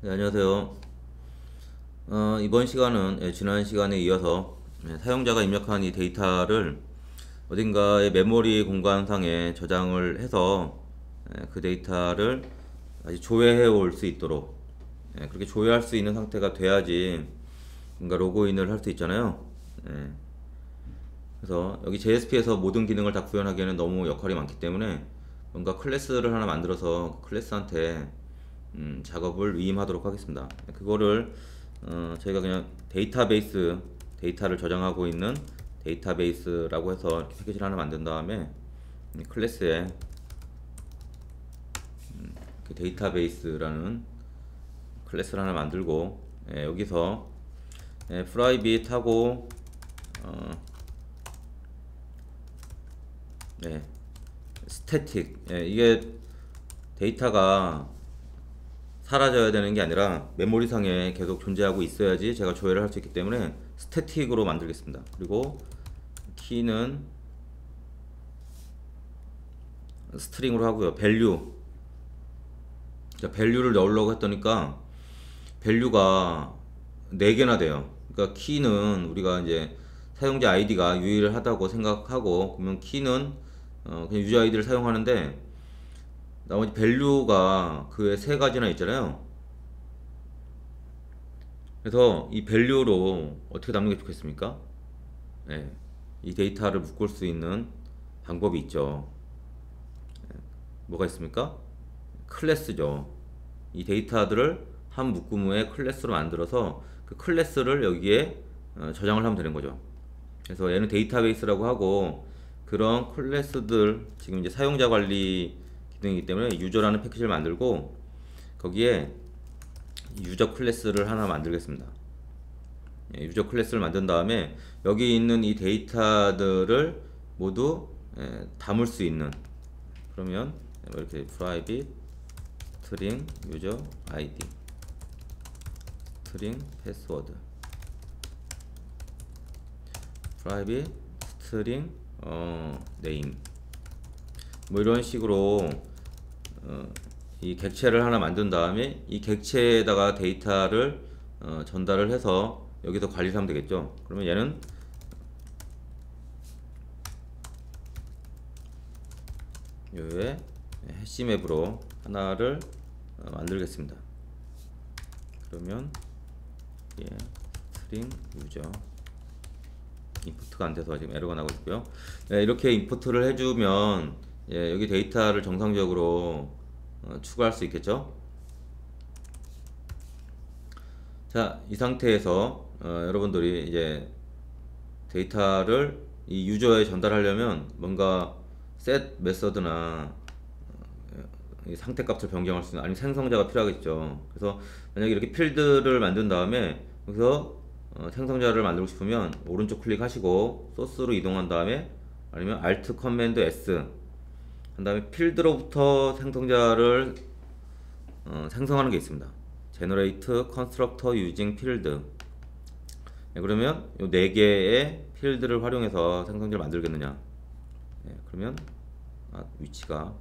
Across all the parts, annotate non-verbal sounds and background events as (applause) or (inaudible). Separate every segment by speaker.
Speaker 1: 네, 안녕하세요. 어, 이번 시간은 예, 지난 시간에 이어서 예, 사용자가 입력한 이 데이터를 어딘가의 메모리 공간상에 저장을 해서 예, 그 데이터를 다시 조회해 올 수 있도록 예, 그렇게 조회할 수 있는 상태가 돼야지 뭔가 로그인을 할 수 있잖아요. 예. 그래서 여기 JSP에서 모든 기능을 다 구현하기에는 너무 역할이 많기 때문에 뭔가 클래스를 하나 만들어서 그 클래스한테 음, 작업을 위임하도록 하겠습니다. 그거를 어, 저희가 그냥 데이터베이스 데이터를 저장하고 있는 데이터베이스라고 해서 패키지를 하나 만든 다음에 이 클래스에 음, 그 데이터베이스라는 클래스를 하나 만들고 예, 여기서 예, 프라이빗 하고 어, 네, 스태틱 예, 이게 데이터가 사라져야 되는 게 아니라 메모리상에 계속 존재하고 있어야지 제가 조회를 할 수 있기 때문에 스태틱으로 만들겠습니다. 그리고 키는 스트링으로 하고요. 밸류 자, 밸류를 넣으려고 했더니까 밸류가 4개나 돼요. 그러니까 키는 우리가 이제 사용자 아이디가 유일하다고 생각하고 그러면 키는 어, 그냥 유저 아이디를 사용하는데 나머지 밸류가 그외세 가지나 있잖아요. 그래서 이 밸류로 어떻게 담는 게 좋겠습니까? 네, 이 데이터를 묶을 수 있는 방법이 있죠. 네, 뭐가 있습니까? 클래스죠. 이 데이터들을 한 묶음의 클래스로 만들어서 그 클래스를 여기에 어, 저장을 하면 되는 거죠. 그래서 얘는 데이터베이스라고 하고 그런 클래스들 지금 이제 사용자 관리 기능이기 때문에 유저라는 패키지를 만들고 거기에 유저 클래스를 하나 만들겠습니다. 예, 유저 클래스를 만든 다음에 여기 있는 이 데이터들을 모두 예, 담을 수 있는 그러면 이렇게 private string user id string password private string 어, name 뭐 이런 식으로 어, 이 객체를 하나 만든 다음에 이 객체에다가 데이터를 어, 전달을 해서 여기서 관리를 하면 되겠죠. 그러면 얘는 요에 해시맵으로 하나를 어, 만들겠습니다. 그러면 예, 스트링 유저 임포트가 안 돼서 지금 에러가 나고 있고요. 네, 이렇게 임포트를 해주면 예, 여기 데이터를 정상적으로 어, 추가할 수 있겠죠. 자, 이 상태에서 어, 여러분들이 이제 데이터를 이 유저에 전달하려면 뭔가 set 메서드나 어, 상태 값을 변경할 수 있는 아니면 생성자가 필요하겠죠. 그래서 만약에 이렇게 필드를 만든 다음에 여기서 어, 생성자를 만들고 싶으면 오른쪽 클릭하시고 소스로 이동한 다음에 아니면 Alt 커맨드 S 그 다음에 필드로부터 생성자를 어, 생성하는 게 있습니다. Generate Constructor Using Field 네, 그러면 이 네 개의 필드를 활용해서 생성자를 만들겠느냐 네, 그러면 아, 위치가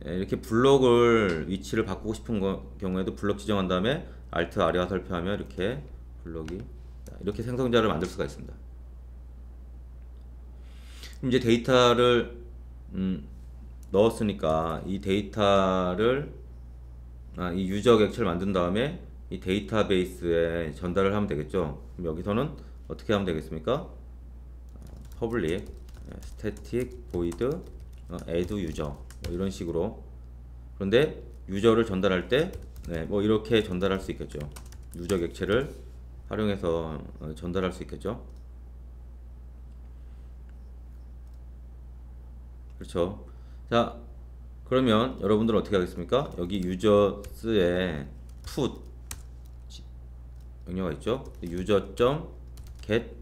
Speaker 1: 네, 이렇게 블록을 위치를 바꾸고 싶은 거, 경우에도 블록 지정한 다음에 Alt 아래와 살펴하면 이렇게 블록이 이렇게 생성자를 만들 수가 있습니다. 이제 데이터를 음, 넣었으니까 이 데이터를 아, 이 유저 객체를 만든 다음에 이 데이터베이스에 전달을 하면 되겠죠. 그럼 여기서는 어떻게 하면 되겠습니까? public static void add user 뭐 이런 식으로 그런데 유저를 전달할 때 네, 뭐 이렇게 전달할 수 있겠죠. 유저 객체를 활용해서 어, 전달할 수 있겠죠. 그렇죠. 자, 그러면 여러분들은 어떻게 하겠습니까? 여기 유저스에 put 명령어가 있죠. user.get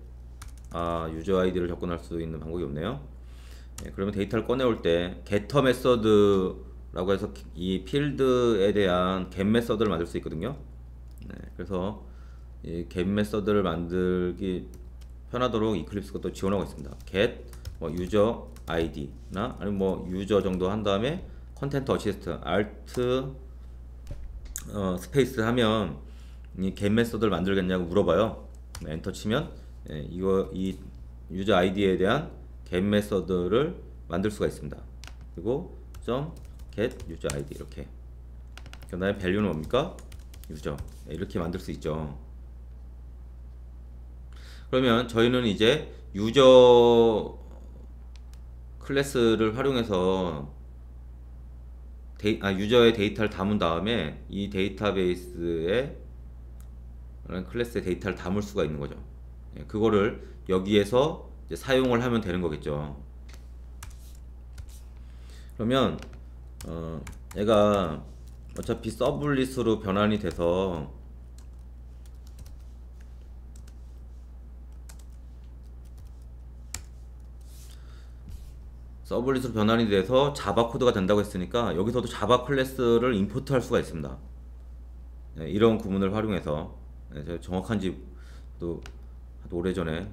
Speaker 1: 아, 유저 아이디를 접근할 수 있는 방법이 없네요. 네, 그러면 데이터를 꺼내올 때 getter 메서드라고 해서 이 필드에 대한 get 메서드를 만들 수 있거든요. 네, 그래서 이 get 메서드를 만들기 편하도록 이클립스가 또 지원하고 있습니다. get 뭐 유저 아이디나 아니면 뭐 유저 정도 한 다음에 컨텐트 어시스트 alt 어, 스페이스 하면 이 get 메소드를 만들겠냐고 물어봐요. 엔터 치면 예, 이거 이 유저 아이디에 대한 get 메소드를 만들 수가 있습니다. 그리고 점 get 유저 아이디 이렇게. 그 다음에 밸류는 뭡니까? 유저 예, 이렇게 만들 수 있죠. 그러면 저희는 이제 유저 클래스를 활용해서 데이, 아, 유저의 데이터를 담은 다음에 이 데이터베이스에 클래스의 데이터를 담을 수가 있는 거죠. 예, 그거를 여기에서 사용을 하면 되는 거겠죠. 그러면 어, 얘가 어차피 서블릿으로 변환이 돼서 서블릿으로 변환이 돼서 자바 코드가 된다고 했으니까 여기서도 자바 클래스를 임포트 할 수가 있습니다. 네, 이런 구문을 활용해서 네, 정확한지 또 오래전에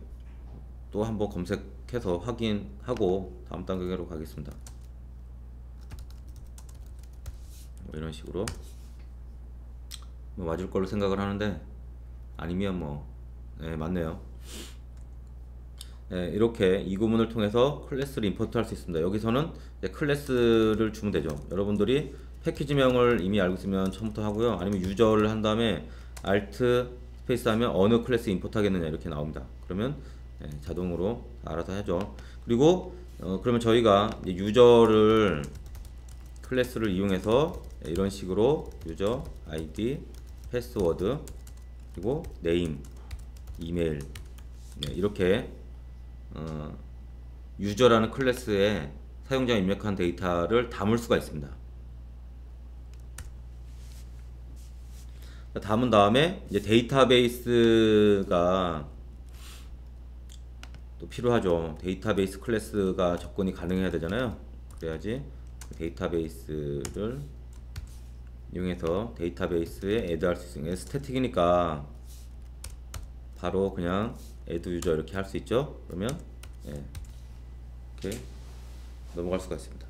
Speaker 1: 또 한번 검색해서 확인하고 다음 단계로 가겠습니다. 뭐 이런 식으로 뭐 맞을 걸로 생각을 하는데 아니면 뭐 네, 맞네요. 네, 이렇게 이 구문을 통해서 클래스를 임포트 할 수 있습니다. 여기서는 클래스를 주면 되죠. 여러분들이 패키지명을 이미 알고 있으면 처음부터 하고요. 아니면 유저를 한 다음에 alt 스페이스 하면 어느 클래스 임포트 하겠느냐 이렇게 나옵니다. 그러면 네, 자동으로 알아서 하죠. 그리고 어, 그러면 저희가 유저를 클래스를 이용해서 이런 식으로 유저 아이디 패스워드 그리고 네임 이메일 네, 이렇게 어, 유저라는 클래스에 사용자 입력한 데이터를 담을 수가 있습니다. 담은 다음에 이제 데이터베이스가 또 필요하죠. 데이터베이스 클래스가 접근이 가능해야 되잖아요. 그래야지 데이터베이스를 이용해서 데이터베이스에 애드할 수 있으니까 스태틱이니까 바로 그냥 애드 유저 이렇게 할 수 있죠? 그러면 예, 이렇게 넘어갈 수가 있습니다.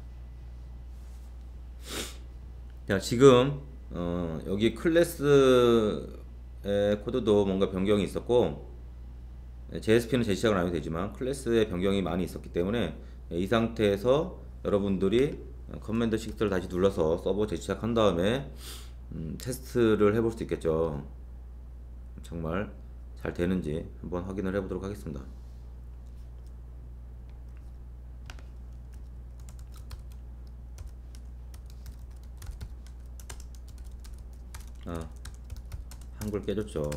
Speaker 1: 자 지금 어, 여기 클래스의 코드도 뭔가 변경이 있었고 JSP는 재시작을 안 해도 되지만 클래스의 변경이 많이 있었기 때문에 이 상태에서 여러분들이 커맨드 6를 다시 눌러서 서버 재시작한 다음에 음, 테스트를 해볼 수 있겠죠. 정말 잘 되는지 한번 확인을 해 보도록 하겠습니다. 아, 한글 깨졌죠.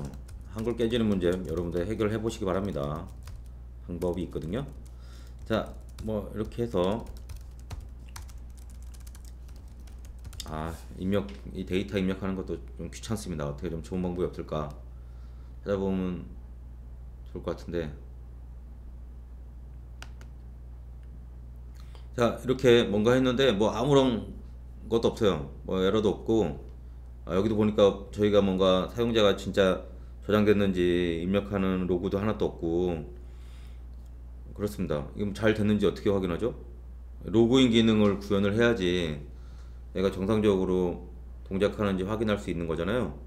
Speaker 1: 한글 깨지는 문제 여러분들 해결해 보시기 바랍니다. 방법이 있거든요. 자 뭐 이렇게 해서 아 입력 이 데이터 입력하는 것도 좀 귀찮습니다. 어떻게 좀 좋은 방법이 없을까 찾아보면 좋을 것 같은데. 자 이렇게 뭔가 했는데 뭐 아무런 것도 없어요. 뭐 에러도 없고. 아, 여기도 보니까 저희가 뭔가 사용자가 진짜 저장됐는지 입력하는 로그도 하나도 없고. 그렇습니다. 이게 잘 됐는지 어떻게 확인하죠? 로그인 기능을 구현을 해야지 얘가 정상적으로 동작하는지 확인할 수 있는 거잖아요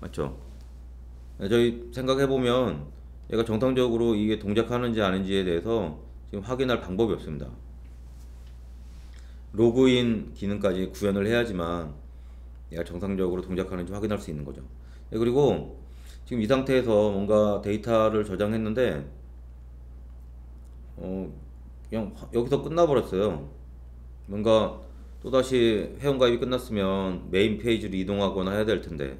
Speaker 1: 맞죠? 네, 저희 생각해보면 얘가 정상적으로 이게 동작하는지 아닌지에 대해서 지금 확인할 방법이 없습니다. 로그인 기능까지 구현을 해야지만 얘가 정상적으로 동작하는지 확인할 수 있는 거죠. 네, 그리고 지금 이 상태에서 뭔가 데이터를 저장했는데 어 그냥 여기서 끝나버렸어요. 뭔가 또다시 회원가입이 끝났으면 메인 페이지로 이동하거나 해야 될 텐데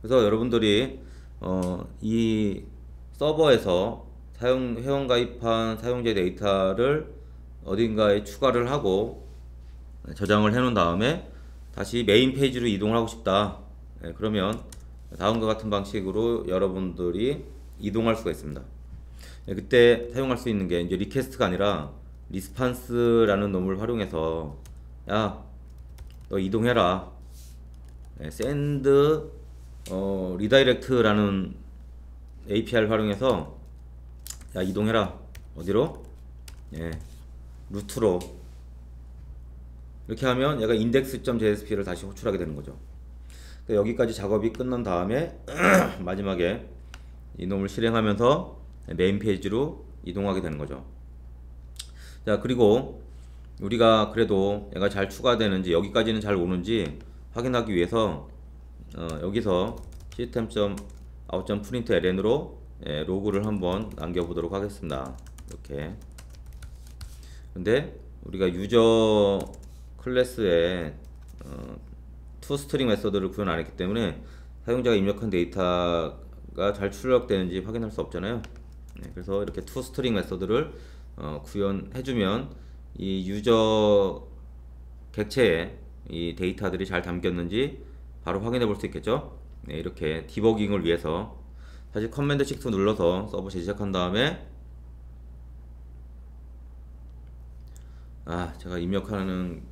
Speaker 1: 그래서 여러분들이 어, 이 서버에서 사용 회원 가입한 사용자 데이터를 어딘가에 추가를 하고 저장을 해 놓은 다음에 다시 메인 페이지로 이동을 하고 싶다. 네, 그러면 다음과 같은 방식으로 여러분들이 이동할 수가 있습니다. 네, 그때 사용할 수 있는 게 이제 리퀘스트가 아니라 리스판스라는 놈을 활용해서 야 너 이동해라. 네, 샌드 어, 리다이렉트라는 API를 활용해서 야 이동해라 어디로? 예 루트로 이렇게 하면 얘가 index.jsp를 다시 호출하게 되는 거죠. 그러니까 여기까지 작업이 끝난 다음에 (clears throat) 마지막에 이놈을 실행하면서 메인 페이지로 이동하게 되는 거죠. 자 그리고 우리가 그래도 얘가 잘 추가되는지 여기까지는 잘 오는지 확인하기 위해서 어, 여기서 system.out.println으로 예, 로그를 한번 남겨보도록 하겠습니다. 이렇게 근데 우리가 유저 클래스에 어, toString 메서드를 구현 안 했기 때문에 사용자가 입력한 데이터가 잘 출력되는지 확인할 수 없잖아요. 네, 그래서 이렇게 toString 메서드를 어, 구현해주면 이 유저 객체에 이 데이터들이 잘 담겼는지 바로 확인해 볼 수 있겠죠. 네, 이렇게 디버깅을 위해서 다시 커맨드 식스 눌러서 서버 재시작한 다음에 아 제가 입력하는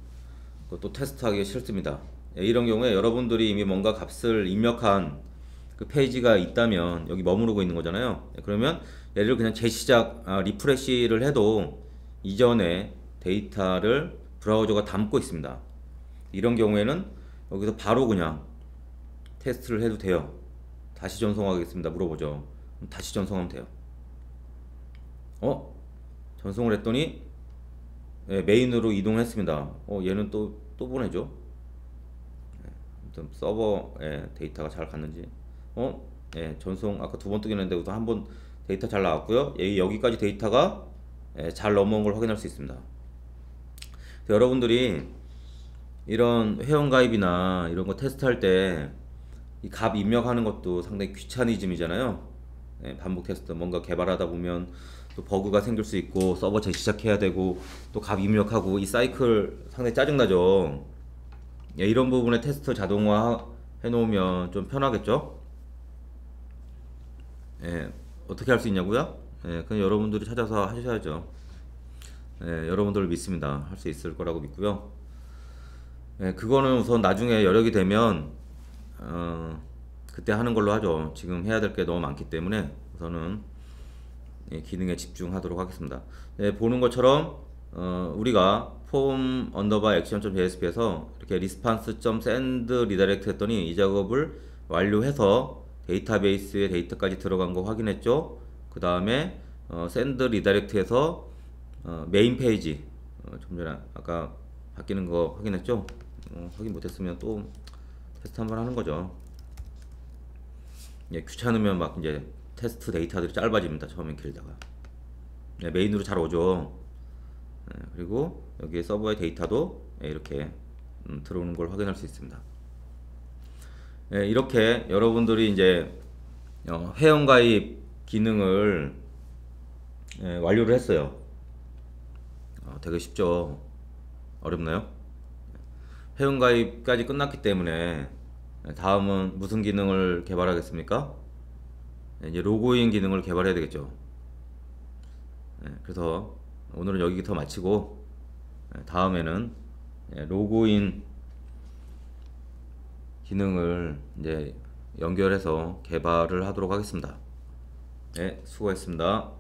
Speaker 1: 것도 테스트하기 싫습니다. 예, 이런 경우에 여러분들이 이미 뭔가 값을 입력한 그 페이지가 있다면 여기 머무르고 있는 거잖아요. 예, 그러면 얘를 그냥 재시작 아, 리프레시를 해도 이전에 데이터를 브라우저가 담고 있습니다. 이런 경우에는 여기서 바로 그냥 테스트를 해도 돼요 다시 전송하겠습니다 물어보죠 다시 전송하면 돼요 어? 전송을 했더니 예, 메인으로 이동했습니다. 어, 얘는 또, 또 보내죠. 예, 아무튼 서버에 데이터가 잘 갔는지. 어? 예, 전송 아까 두 번 뜨긴 했는데 한번 데이터 잘 나왔고요. 여기, 여기까지 데이터가 예, 잘 넘어온 걸 확인할 수 있습니다. 여러분들이 이런 회원가입이나 이런 거 테스트할 때 이 값 입력하는 것도 상당히 귀차니즘이잖아요. 예, 반복 테스트 뭔가 개발하다 보면 또 버그가 생길 수 있고 서버 재시작해야 되고 또 값 입력하고 이 사이클 상당히 짜증나죠. 예, 이런 부분에 테스트 자동화 해놓으면 좀 편하겠죠. 예, 어떻게 할 수 있냐고요? 예, 그냥 여러분들이 찾아서 하셔야죠. 예, 여러분들을 믿습니다. 할 수 있을 거라고 믿고요. 예, 그거는 우선 나중에 여력이 되면 어, 그때 하는 걸로 하죠. 지금 해야 될 게 너무 많기 때문에 우선은 예, 기능에 집중하도록 하겠습니다. 네, 보는 것처럼 어, 우리가 폼 언더바 액션.jsp에서 이렇게 response.send 리다이렉트 했더니 이 작업을 완료해서 데이터베이스에 데이터까지 들어간 거 확인했죠. 그 다음에 어, send 리다이렉트에서 어, 메인 페이지 어, 좀 전에 아까 바뀌는 거 확인했죠. 어, 확인 못했으면 또 테스트 한번 하는 거죠. 예, 귀찮으면 막 이제 테스트 데이터들이 짧아집니다. 처음엔 길다가. 네, 메인으로 잘 오죠. 네, 그리고 여기에 서버의 데이터도 네, 이렇게 음, 들어오는 걸 확인할 수 있습니다. 네, 이렇게 여러분들이 이제 어, 회원가입 기능을 예, 완료를 했어요. 어, 되게 쉽죠. 어렵나요? 회원가입까지 끝났기 때문에 다음은 무슨 기능을 개발하겠습니까? 이제 로그인 기능을 개발해야 되겠죠. 네, 그래서 오늘은 여기부터 마치고 네, 다음에는 예, 로그인 기능을 이제 연결해서 개발을 하도록 하겠습니다. 네, 수고했습니다.